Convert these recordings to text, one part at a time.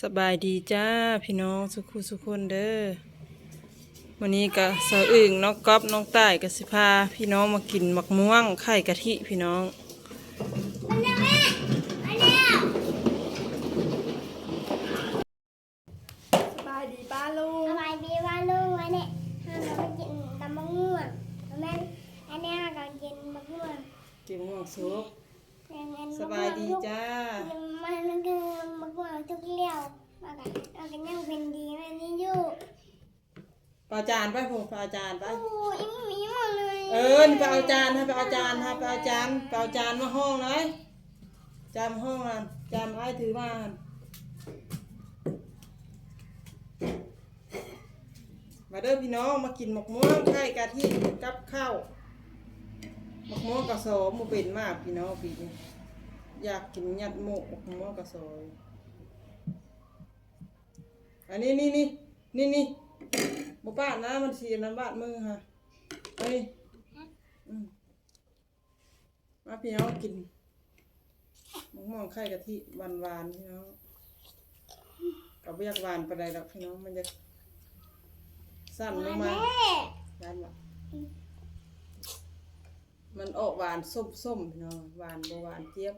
สบายดีจ้าพี่น้องสุขุสุขคนเด้อวันนี้ก็สาวอึ่งน้องก๊อฟน้องต้ายกับสิพาพี่น้องมากินหมักม่วงไข่กะทิพี่น้องสบายดีป้าลุงสบายดีว่าลุงวันนี้เราไปกินตำมะม่วงแม่อันนี้เราก็กินมะม่วงกินม่วงสุกเป็นเงินสบายดีจ้ามันคือมะม่วงทุก เลี้ยวเราก็เราก็ยังเป็นดีแม่นี่อยู่ปลาจานไปผมปลาจานไป โอ้ยมีหมดเลยเออนี่ไปเอาจานให้ไปเอาจานให้ไปเอาจานไปเอาจานมาห้องเลยจานมาห้องอะจานไอ้ถือมาหั่นมาเด้อพี่น้องมากินหมกม่วงไข่กะทิกับข้าวหมกม่วงกระโสมมาเป็นมากพี่น้องปีนี้อยากกินยัดหมกหมกม่วงกระโสม อันนี้นี่นี่นี่นี่หมูป้าดนะมันเสียน้ำบาดมือค่ะเฮ้ยอืมมาพี่น้องกินมะม่วงไข่กะทิหวานหวานๆพี่น้องกับเรียกหวานปานใดดอกพี่น้องมันจะสั้นลงมาแม่หวานหวานมันออกหวานส้มๆพี่น้องหวานบ่หวานเจี๊ยบ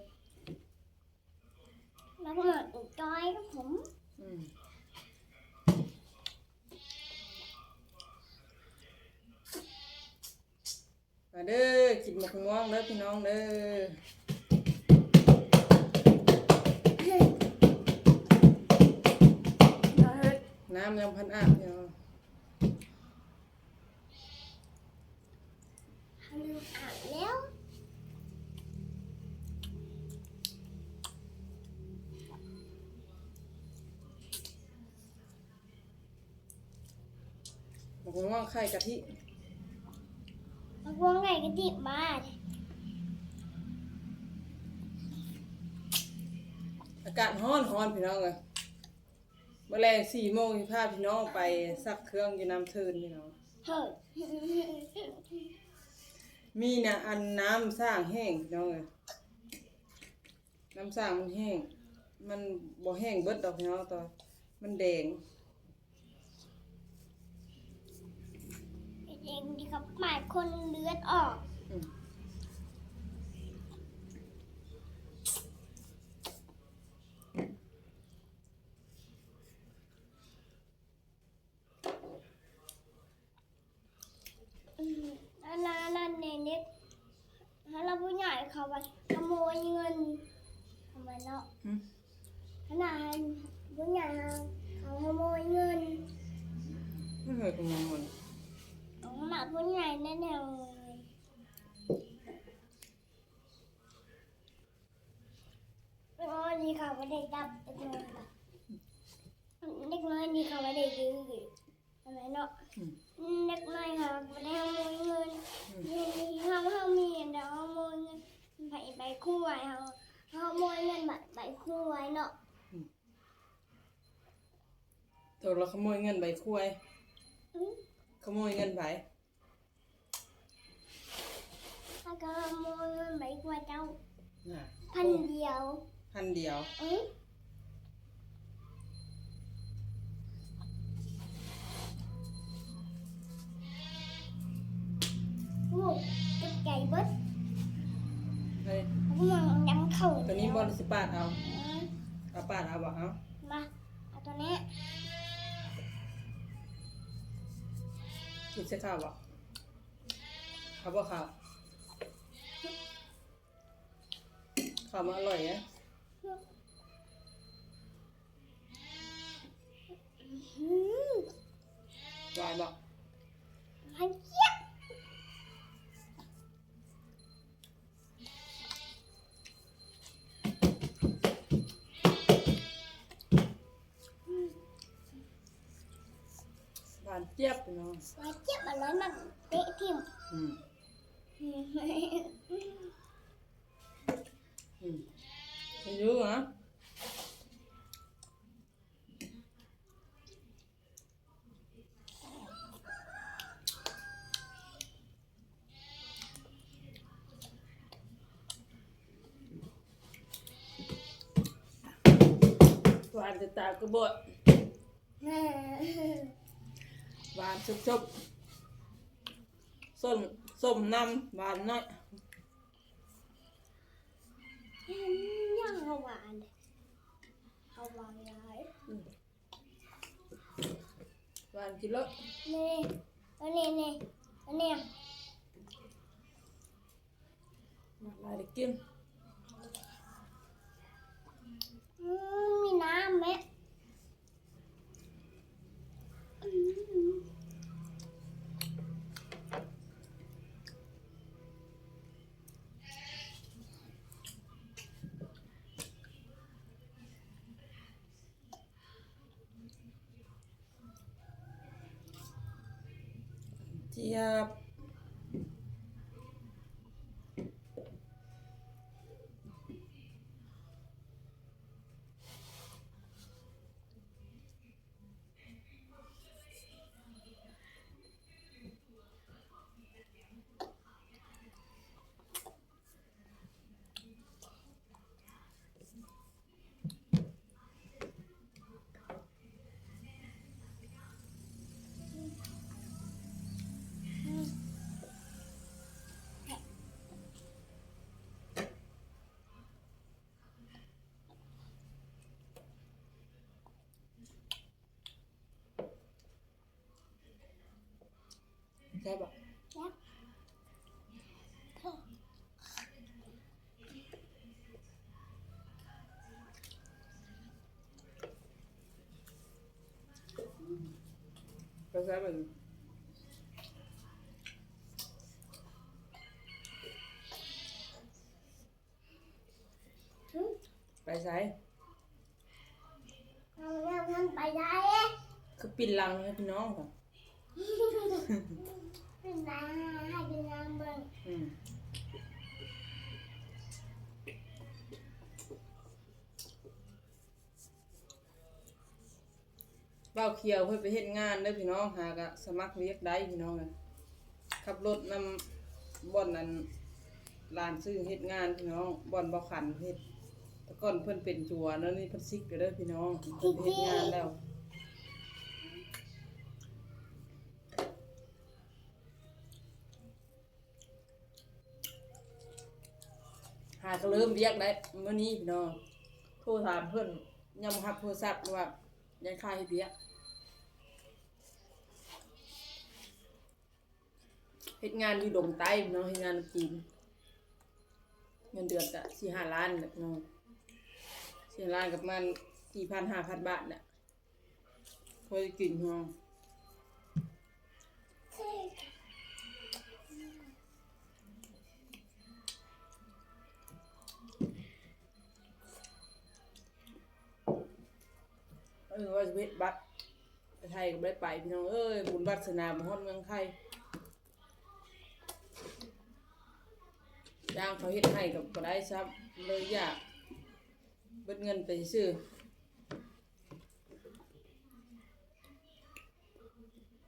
มะม่วงอีกจ้อยกับผม อืมมาเด้อกิ นมะม่วงเด้อพี่น้องเด้อน้ำยังพันอาบพี่น้องทำอ่านแล้วมะม่วงไข่กะทิ มะม่วงไงก็ดิบมาอากาศร้อนร้อนพี่น้องเลยเมื่อแรงสี่โมงที่พาพี่น้องไปซักเครื่องอยู่น้ำเทินพี่น้อง เฮ้ยมีนะอันน้ำสร้างแห้งพี่น้องเลยน้ำสร้างมันแห้ง มันบ่แห้งเบิดดอกพี่น้องต่อมันแดง เองที่เขาหมายคนเลือดออก อืมอืมแล้วนั่นนั่นเนเน็กถ้าเราผู้ใหญ่เขาไปขโมยเงินทำไมเนาะอืม ขนาดผู้ใหญ่เขาขโมยเงิน ไม่เคยกำลังมัน ขนาดผู้ใหญ่แน่ๆเลยแล้วนี่เขาไม่ได้จับเด็กน้อยค่ะเด็กน้อยนี่เขาไม่ได้ดื้อทำไมเนาะอืมเด็กน้อยเขาไม่ได้ขโมยเงินนี่เขาเขามีเดี๋ยวเขาโมยเงินใบใบคู่ไว้เขาเขาโมยเงินใบใบคู่ไว้เนาะตัวเราขโมยเงินใบคุยอืมขโมยเงินไผ ถ้าก็โมยเงินใบคู่ไว้เจ้า น่ะพันเดียว พันเดียวอืมโอ้ตกใจเบิดเฮ้ยแล้วก็มันย้ำเข่าตัวนี้บอลสิปาดเอา อืมเอาปาดเอาบ่เอามาเอาตัวนี้กินเสื้อข้าวบ่ข้าวบ่ข้าว ข้าวมันอร่อยนะอืมหวานบ่พันเจี๊ยบหวานเจี๊ยบพี่น้องพันเจี๊ยบอร่อยมากเตะทิ่มอืม อายุนะานจะตากระบ ดแม่หวานชุบชุบส้มส้มน้ เใช่ปะแล้วก็ใช่แบบไปใช้ทำงานทำไปได้คือปิดลังให้พี่น้องค่ะเป็ น้ำให้เป็นน้ำเบิ่งอืมเบาเขียวเพื่อไปเฮ็ดงานเด้อพี่น้องหากะสมัครเรียกได้พี่น้องอะขับรถนำบ่อนนั้นลานซื้อเฮ็ดงานพี่น้องบ่อนบ่ขันเฮ็ดแต่ก่อนเพิ่นเป็นจัวเนาะนี่เพิ่นซิกอยู่เด้อพี่น้องเพิ่นเฮ็ดงานแล้ว หาก็เริ่มเรียกได้เมื่อนี้พี่น้องโทรถามเพื่อนยังบ่รับโทรศัพท์ว่ายังค่าให้เบียกเฮ็ดงานอยู่ดงใต้พี่น้องเฮ็ดงานจีนเงินเดือนก็สี่ห้าล้านแหละพี่น้องสี่ล้านกับมันสี่พันห้าพันบาทเนี่ยพอจะกินพี่น้อง เออว่าจะเฮ็ดบัตรไปไทยก็ไม่ได้ไปพี่น้องเอ้ยบุญบัตรสนามฮอดเมืองไทยจ้างเขาเฮ็ดให้กับก็ได้ซับเลยอยากเบิดเงินไปซื้อ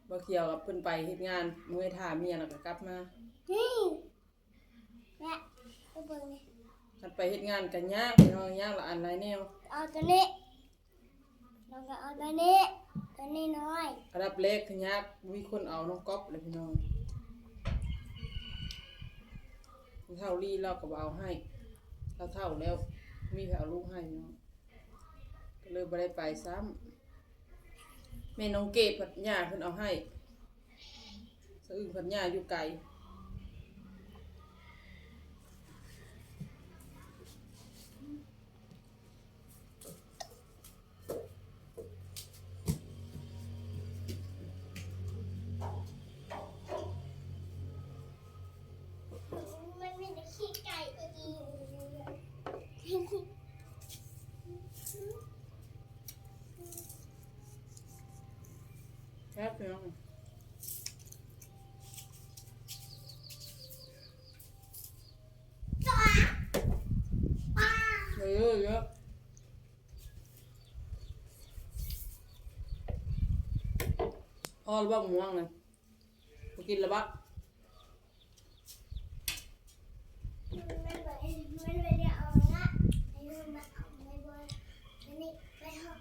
บ่เกี่ยวกับเพิ่นไปเฮ็ดงานเมื่อท่าเมียแล้วก็กลับมานี่แม่ไปเบิ่งนี่คันไปเฮ็ดงานกันยากพี่น้องยากละอันหลายแนวเอาตัวนี้ เราก็เอาตัวนี้ตัวนี้น้อยอันดับแรกคือยากมีคนเอาน้องก๊อฟเลยพี่น้องเท่าลีเราก็บ่เอาให้เราเท่าแล้ว มีแผเอาลูกให้พี่น้องก็เลยบ่ได้ไปซ้ำแม่น้องเกดพัดย่าเพิ่นเอาให้สะอื่นพัดย่าอยู่ไกล พี่น้องเยอะเยอะพอหรือบ้างม่วงเลยกินแล้วบ้างนไม่ได้มันไม่ได้เอาละไอ้นู่นมาเอาไม่เบิ่งอันนี้ไปเอา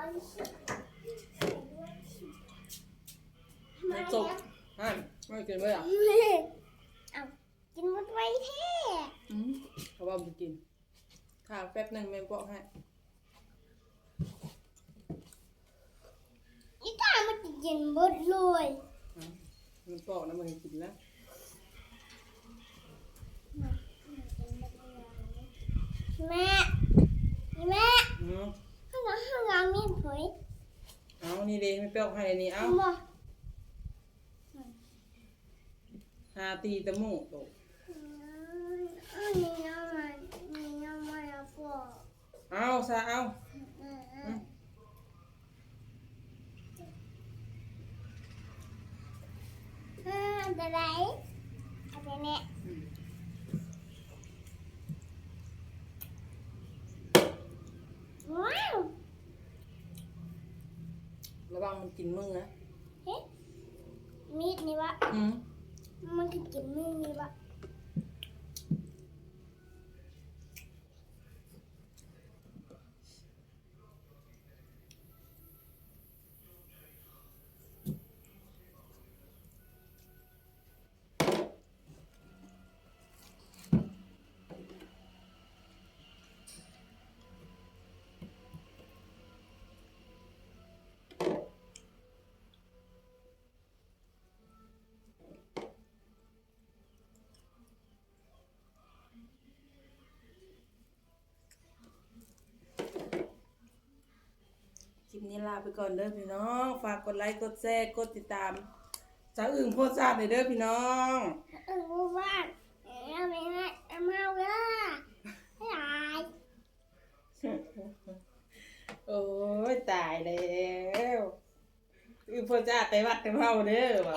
น้ำซุปอะไม่ กินไว้อะเอากินหมดไว้แท้อืมเขาว่าบุกินข้าวแป๊บหนึ่งแม่ปอกให้อีตามันจะกินหมดเลยอะมันปอกนะมันกินแล้วแม่แม่อืมข้างหลังข้างหลังมีเผยเอานี่เด้ไม่ปอกให้นี่เอา บ่ หาตีตะหมูโตอันนี้น้ำมันนี่น้ำมันแล้วก็เอาซะเอาอ่าอะไรอะไรเนี่ยอืมว้าวระวังมันกินมึงนะเฮ้มีดนี่วะอืม มันคือกินมือนี่วะ ปนี้ลาไปก่อนเด้อพี่น้อง ฝากกดไลค์กดแชร์กดติดตามสาวอึ่งโพสต์ซาดหน่อยเด้อพี่น้องเออว่าบ้านเออไม่ไม่เอามาเว้ยไม่ได้โอ้ยตายแล้วอึ่งโพสต์ซาดไปวัดไปเมาเด้อว่า